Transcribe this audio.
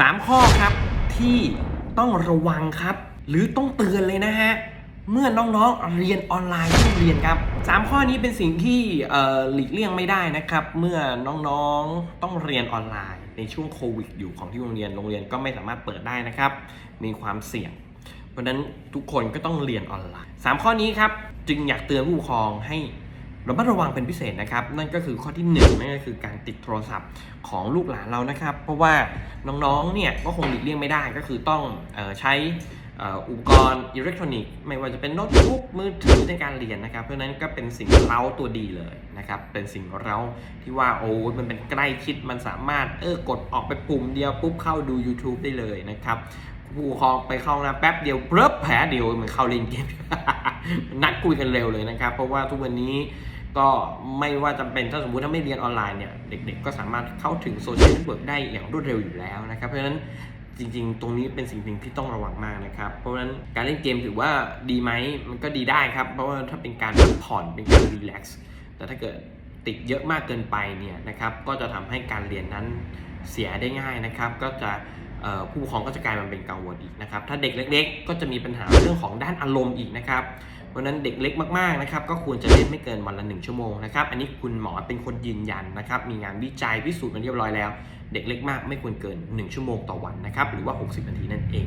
3 ข้อครับที่ต้องระวังครับ หรือต้องเตือนเลยนะฮะ เมื่อน้องๆเรียนออนไลน์ที่โรงเรียนครับ 3 ข้อนี้เป็นสิ่งที่หลีกเลี่ยงไม่ได้นะครับ เมื่อน้องๆต้องเรียนออนไลน์ ในช่วงโควิดอยู่ของที่โรงเรียนโรงเรียนก็ไม่สามารถเปิดได้นะครับ มีความเสี่ยง เพราะฉะนั้นทุกคนก็ต้องเรียนออนไลน์ 3 ข้อนี้ครับจึงอยากเตือนผู้ปกครองให้ ระมัดระวังเป็นพิเศษนะครับ นั่นก็คือข้อที่1นั่นก็คือการติดโทรศัพท์ของลูกหลานเรานะครับ เพราะว่าน้องๆเนี่ยก็คงหลีกเลี่ยงไม่ได้ก็คือต้องออใช้อุปกรณ์อิเล็กทรอนิกส์ไม่ว่าจะเป็นโน้ตบุ๊กมือถือในการเรียนนะครับ เพราะนั้นก็เป็นสิ่งเร้าตัวดีเลยนะครับ เป็นสิ่งเร้าที่ว่าโอ้มันเป็นใกล้ชิดมันสามารถเออกดออกไปปุ่มเดียวปุ๊บเข้าดู YouTube ได้เลยนะครับผู้ปกครองไปเข้าน้ำแป๊บเดียวเบิบแผลเดียวเหมือนเข้าเล่นเกมนัดคุยกันเร็วเลยนะครับ เพราะว่าทุกวันนี้ ก็ไม่ว่าจำเป็นถ้าสมมุติถ้าไม่เรียนออนไลน์เนี่ยเด็กๆ ก็สามารถเข้าถึงโซเชียลเน็ตเวิร์กได้อย่างรวดเร็วอยู่แล้วนะครับ เพราะฉะนั้นจริงๆ ตรงนี้เป็นสิ่งหนึ่งที่ต้องระวังมากนะครับ เพราะฉะนั้นการเล่นเกมถือว่าดีไหมมันก็ดีได้ครับ เพราะว่าถ้าเป็นการพักผ่อนเป็นการรีแลกซ์แต่ถ้าเกิดติดเยอะมากเกินไปเนี่ยนะครับก็จะทำให้การเรียนนั้นเสียได้ง่ายนะครับ ก็จะผู้ปกครองก็จะกลายมาเป็นกังวลอีกนะครับ ถ้าเด็กเล็ก ๆ ก็จะมีปัญหาเรื่องของด้านอารมณ์อีกนะครับ เพราะนั้นเด็กเล็กมากๆนะครับก็ควรจะเล่นไม่เกินวันละหนึ่งชั่วโมงนะครับอันนี้คุณหมอเป็นคนยืนยันนะครับมีงานวิจัยพิสูจน์มาเรียบร้อยแล้ว เด็กเล็กมากไม่ควรเกิน 1 ชั่วโมงต่อวันนะครับหรือว่า 60 นาทีนั่นเอง